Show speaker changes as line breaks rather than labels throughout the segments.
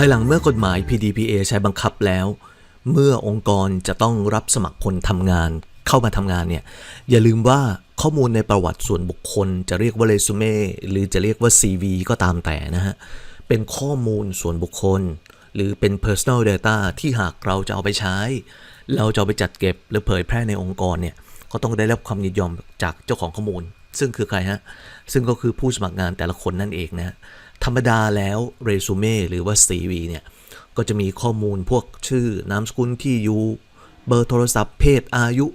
ายหลังเมื่อกฎหมาย PDPA ใช้บังคับแล้ว เมื่อองค์กรจะต้องรับสมัครคนทำงาน เข้ามาทำงานเนี่ยอย่าลืมว่าข้อมูลในประวัติส่วนบุคคล จะเรียกว่าเรซูเม่หรือจะเรียกว่า CV ก็ตามแต่นะฮะเป็นข้อมูลส่วนบุคคล หรือเป็น personal data ที่หากเราจะเอาไปใช้ เราจะเอาไปจัดเก็บหรือเผยแพร่ในองค์กรเนี่ยก็ต้องได้รับความยินยอมจากเจ้าของข้อมูล ซึ่งคือใครฮะซึ่งก็คือผู้สมัครงานแต่ละคนนั่นเองนะฮะ ธรรมดาแล้วเรซูเม่หรือว่า CV เนี่ย ก็จะมีข้อมูลพวกชื่อนามสกุลที่อยู่เบอร์โทรศัพท์เพศอายุ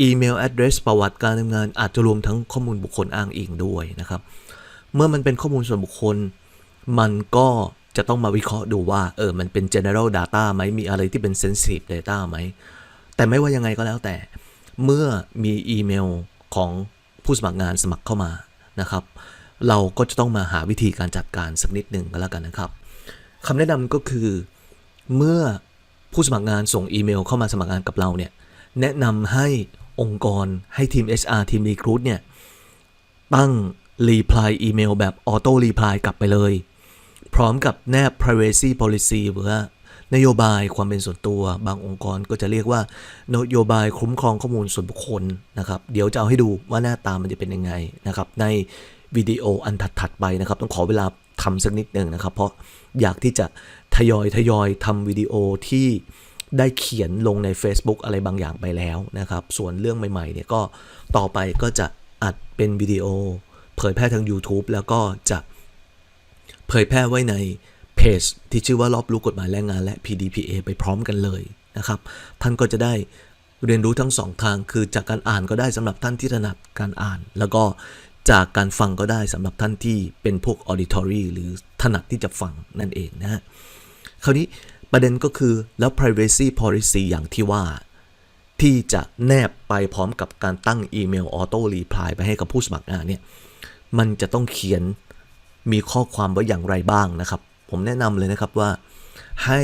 อีเมล address ประวัติการทำงาน อาจจะรวมทั้งข้อมูลบุคคลอ้างอิงด้วยนะครับ เมื่อมันเป็นข้อมูลส่วนบุคคล มันก็จะต้องมาวิเคราะห์ดูว่าเออมันเป็น general data ไหมมีอะไรที่เป็น sensitive data ไหม แต่ไม่ว่ายังไงก็แล้วแต่ เมื่อมีอีเมลของผู้สมัครงานสมัครเข้ามานะครับ เราก็จะต้องมาหาวิธีการจัดการสักนิดหนึ่งก็แล้วกันนะครับคำแนะนำก็คือเมื่อผู้สมัครงานส่งอีเมลเข้ามาสมัครงานกับเราเนี่ยแนะนำให้องค์กรให้ทีม HR ทีม Recruit เนี่ยตั้ง reply อีเมลแบบ auto reply กลับไปเลย พร้อมกับแนบ privacy policy หรือว่านโยบายความเป็นส่วนตัวบางองค์กรก็จะเรียกว่านโยบายคุ้มครองข้อมูลส่วนบุคคลนะครับ เดี๋ยวจะเอาให้ดูว่าหน้าตามันจะเป็นยังไงนะครับ ใน วิดีโออันถัดๆไปนะครับ ต้องขอเวลาทำสักนิดหนึ่งนะครับ เพราะอยากที่จะทยอยทยอยทำวิดีโอที่ได้เขียนลงใน Facebook อะไรบางอย่างไปแล้วนะครับ ส่วนเรื่องใหม่ๆเนี่ยก็ต่อไปก็จะอัดเป็นวิดีโอ เผยแพร่ทาง YouTube แล้วก็จะเผยแพร่ไว้ในเพจที่ชื่อว่ารอบรู้กฎหมายแรงงานและ PDPA ไปพร้อมกันเลยนะครับ ท่านก็จะได้เรียนรู้ทั้งสองทาง คือจากการอ่านก็ได้สำหรับท่านที่ถนัดการอ่าน แล้วก็ จากการฟังก็ได้สำหรับท่านที่เป็นพวก auditory หรือถนัดที่จะฟังนั่นเองนะฮะคราวนี้ประเด็นก็คือแล้ว privacy policy อย่างที่ว่า ที่จะแนบไปพร้อมกับการตั้งอีเมล auto reply ไปให้กับผู้สมัครงานเนี่ยมันจะต้องเขียนมีข้อความไว้อย่างไรบ้างนะครับ ผมแนะนำเลยนะครับว่า ให้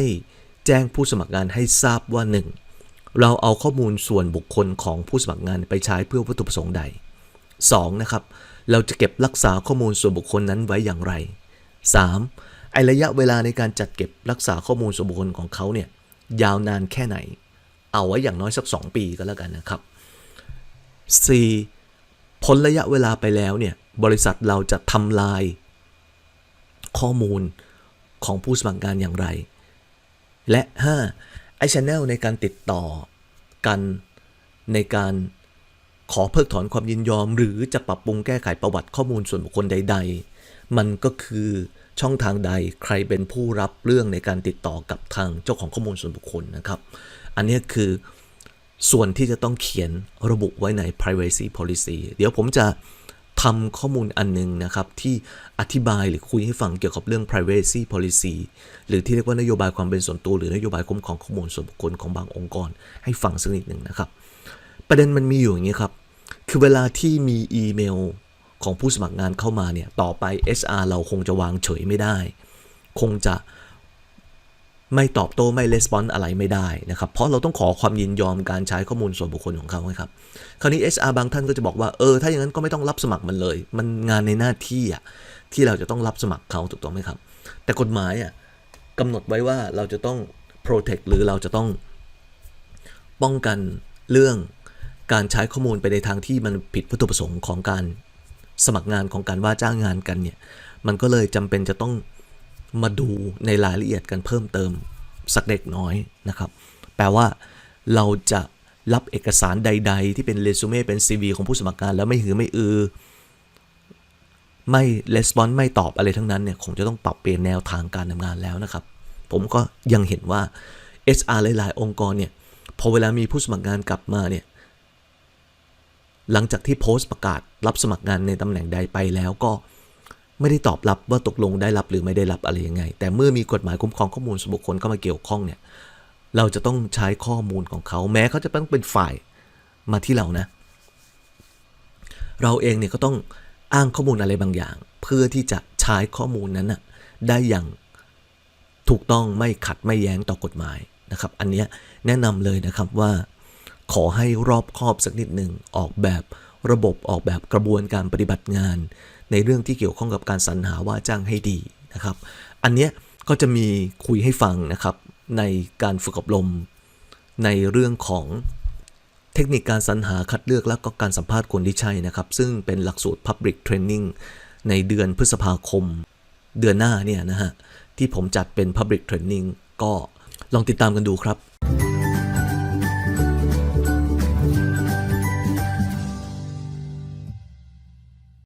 แจ้งผู้สมัครงานให้ทราบว่า 1. เราเอาข้อมูลส่วนบุคคลของผู้สมัครงานไปใช้เพื่อวัตถุประสงค์ใด 2. นะครับ เราจะเก็บรักษาข้อมูลส่วนบุคคลนั้นไว้อย่างไร 3. ไอระยะเวลาในการจัดเก็บรักษาข้อมูลส่วนบุคคลของเขาเนี่ยยาวนานแค่ไหน เอาไว้อย่างน้อยสัก 2 ปีก็แล้วกันนะครับ 4. พ้นระยะเวลาไปแล้วเนี่ยบริษัทเราจะทำลาย ข้อมูลของผู้สมัครงานอย่างไร และ 5. ไอชแนลในการติดต่อกันในการ ขอเพิกถอนความยินยอม หรือจะปรับปรุงแก้ไขประวัติข้อมูลส่วนบุคคลใด ๆ มันก็คือช่องทางใดใครเป็นผู้รับเรื่องในการติดต่อกับทางเจ้าของข้อมูลส่วนบุคคลนะครับ อันนี้คือส่วนที่จะต้องเขียนระบุไว้ใน privacy policy เดี๋ยวผมจะทำข้อมูลอันหนึงนะครับที่อธิบายหรือคุยให้ฟังเกี่ยวกับเรื่อง privacy policy หรือที่เรียกว่านโยบายความเป็นส่วนตัว หรือนโยบายคุ้มครองข้อมูลส่วนบุคคลของบางองค์กร ให้ฟังสักนิดหนึ่งนะครับ ประเด็นมันมีอยู่อย่างนี้ครับ คือเวลาที่มีอีเมลของผู้สมัครงานเข้ามาเนี่ย ต่อไป HR เราคงจะวางเฉยไม่ได้ คงจะไม่ตอบโต้ไม่レスปอนส์อะไรไม่ได้นะครับ เพราะเราต้องขอความยินยอมการใช้ข้อมูลส่วนบุคคลของเขาครับ คราวนี้ HR บางท่านก็จะบอกว่า เออ ถ้าอย่างนั้นก็ไม่ต้องรับสมัครมันเลย มันงานในหน้าที่อะที่เราจะต้องรับสมัครเขาถูกต้องไหมครับ แต่กฎหมายอะกำหนดไว้ว่าเราจะต้อง protect หรือเราจะต้องป้องกันเรื่อง การใช้ข้อมูลไปในทางที่มันผิดวัตถุประสงค์ของการสมัครงานของการว่าจ้างงานกันเนี่ยมันก็เลยจำเป็นจะต้องมาดูในรายละเอียดกันเพิ่มเติมสักเล็กน้อยนะครับ แปลว่าเราจะรับเอกสารใด ๆ ที่เป็นเรซูเม่เป็น CV ของผู้สมัครงานแล้วไม่หือไม่อือ ไม่レスปอนไม่ตอบอะไรทั้งนั้นเนี่ยคงจะต้องปรับเปลี่ยนแนวทางการทำงานแล้วนะครับ ผมก็ยังเห็นว่า HR หลายๆ องค์กรเนี่ยพอเวลามีผู้สมัครงานกลับมาเนี่ย หลังจากที่โพสต์ประกาศรับสมัครงานในตำแหน่งใดไปแล้วก็ไม่ได้ตอบรับว่าตกลงได้รับหรือไม่ได้รับอะไรยังไง แต่เมื่อมีกฎหมายคุ้มครองข้อมูลส่วนบุคคลเข้ามาเกี่ยวข้องเนี่ย เราจะต้องใช้ข้อมูลของเขา แม้เขาจะต้องเป็นฝ่ายมาที่เรานะ เราเองเนี่ยก็ต้องอ้างข้อมูลอะไรบางอย่าง เพื่อที่จะใช้ข้อมูลนั้นนะได้อย่างถูกต้องไม่ขัดไม่แย้งต่อกฎหมายนะครับ อันเนี้ยแนะนำเลยนะครับว่า ขอให้รอบคอบสักนิดหนึ่งออกแบบระบบออกแบบกระบวนการปฏิบัติงาน ในเรื่องที่เกี่ยวข้องกับการสรรหาว่าจ้างให้ดีนะครับ อันเนี้ยก็จะมีคุยให้ฟังนะครับ ในการฝึกอบรม ในเรื่องของเทคนิคการสรรหาคัดเลือกแล้วก็การสัมภาษณ์คนที่ใช่นะครับ ซึ่งเป็นหลักสูตร Public Training ในเดือนพฤษภาคม เดือนหน้าเนี่ยนะฮะที่ผมจัดเป็น Public Training ก็ลองติดตามกันดูครับ